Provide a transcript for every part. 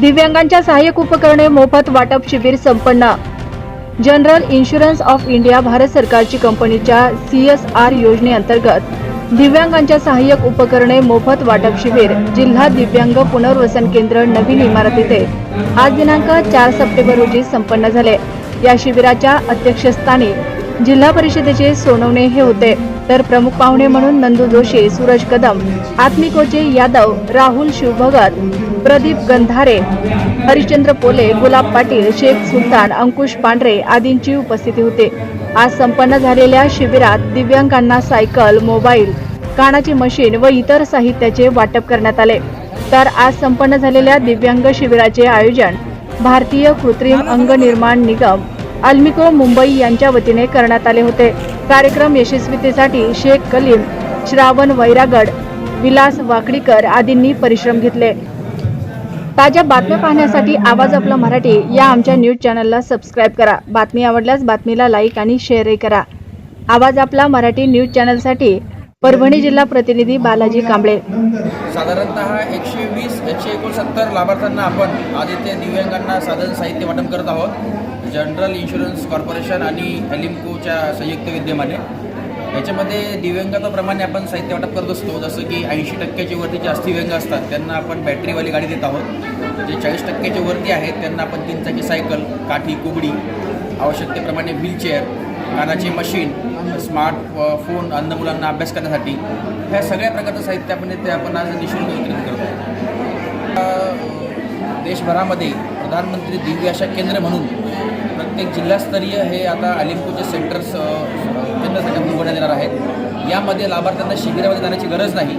दिव्यांगांच्या सहाय्यक उपकरणे मोफत वाटप शिबिर संपन्न. General insurance of India Bharat सरकारची कंपनीच्या सीएसआर योजनेअंतर्गत दिव्यांगांच्या सहाय्यक उपकरणे मोफत वाटप शिबिर जिल्हा दिव्यांग पुनर्वसन केंद्र नवीन इमारत येथे आज दिनांक चार सप्टेंबर रोजी संपन्न झाले. या शिबिराच्या अध्यक्षस्थानी जिल्हा परिषदेचे सोनवणे हे होते. तर प्रमुख पाहुणे म्हणून नंदू जोशी सूरज कदम आत्मिकोचे यादव राहुल शिवभगत प्रदीप गंधारे हरिश्चंद्र पोले गुलाब पाटील शेख सुलतान अंकुश पांढरे आदींची उपस्थिती होती. आज संपन्न झालेल्या शिबिरात दिव्यांगांना सायकल मोबाईल कानाची मशीन व इतर साहित्याचे वाटप करण्यात आले. तर आज संपन्न झालेल्या दिव्यांग शिबिराचे आयोजन भारतीय कृत्रिम अंग निर्माण निगम अल्मिको मुंबई यांच्या वतीने करण्यात आले होते. कार्यक्रम यशस्वीतेसाठी शेख कलीम श्रावण वैरागड विलास वाकडीकर आदींनी परिश्रम घेतले. ताज्या बातम्या पाहण्यासाठी आवाज आपला मराठी या आमच्या न्यूज चॅनलला सबस्क्राईब करा. बातमी आवडल्यास बातमीला लाईक आणि शेअरही करा. आवाज आपला मराठी न्यूज चॅनलसाठी परभणी जिल्हा प्रतिनिधी बालाजी कांबळे. साधारणतः एकशे वीस एकशे एकोणसत्तर लाभार्थ्यांना आपण आदित्य दिव्यांगांना साधन साहित्य वाटप करत आहोत. जनरल इन्शुरन्स कॉर्पोरेशन आणि एलिम्कोच्या संयुक्त विद्यमाने. याच्यामध्ये दिव्यांगाप्रमाणे आपण साहित्य वाटप करत असतो. जसं की ऐंशी टक्क्याच्या वरती जास्त दिव्यांग असतात त्यांना आपण बॅटरीवाली गाडी देत आहोत. जे चाळीस टक्क्याच्या वरती आहेत त्यांना आपण तीन चाकी सायकल काठी कुबडी आवश्यकतेप्रमाणे व्हीलचेअर कानाची मशीन स्मार्ट फोन अंध मुलांना अभ्यास करण्यासाठी. ह्या सगळ्या प्रकारचं साहित्य आपण ते आपण आज निशुल्क वितरित करतो. देशभरामध्ये प्रधानमंत्री दिव्य अशा केंद्र म्हणून प्रत्येक जिल्हास्तरीय हे आता अलिम्पोचे सेंटर्स केंद्र केंद्रासाठी उघडण्यात येणार आहेत. यामध्ये लाभार्थ्यांना शिबिरामध्ये जाण्याची गरज नाही.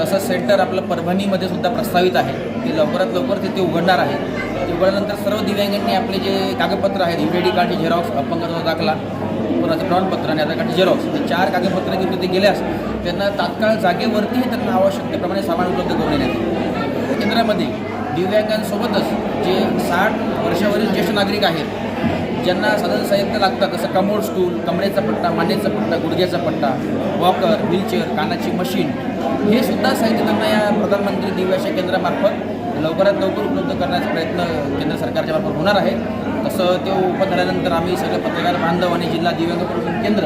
तसंच सेंटर आपलं परभणीमध्ये सुद्धा प्रस्तावित आहे. ते लवकरात लवकर तिथे उघडणार आहे. ते उघडल्यानंतर सर्व दिव्यांगांनी आपले जे कागदपत्र आहेत यू डी कार्डची झेरॉक्स अपंगत्वाचा दाखला कोणाचं प्रमाणपत्र आणि आधार कार्डची झेरॉक्स हे चार कागदपत्र घेऊन तिथे गेल्यास त्यांना तात्काळ जागेवरतीही त्यांना आवश्यकतेप्रमाणे सामान उपलब्ध करून देण्यात केंद्रामध्ये दिव्यांगांसोबतच जे साठ वर्षावरील ज्येष्ठ नागरिक आहेत ज्यांना साधन साहित्य लागतात जसं कमोड स्टूल कमरेचा पट्टा मांड्याचा पट्टा गुडघ्याचा पट्टा वॉकर व्हीलचेअर कानाची मशीन हे सुद्धा साहित्य त्यांना या प्रधानमंत्री दिव्याशा केंद्रामार्फत लवकरात लवकर उपलब्ध करण्याचा प्रयत्न केंद्र सरकारच्या मार्फत होणार आहे. तसं ते ओपन झाल्यानंतर आम्ही सगळे पत्रकार बांधव आणि जिल्हा दिव्यांग प्रबोधन केंद्र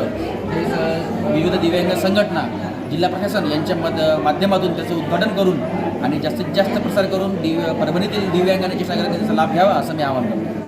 हे स- विविध दिव्यांग संघटना जिल्हा प्रशासन यांच्या मद माध्यमातून त्याचं उद्घाटन करून आणि जास्तीत जास्त प्रसार करून दिव्य परभणीतील दिव्यांगांच्या त्याचा लाभ घ्यावा असं मी आवाहन करतो.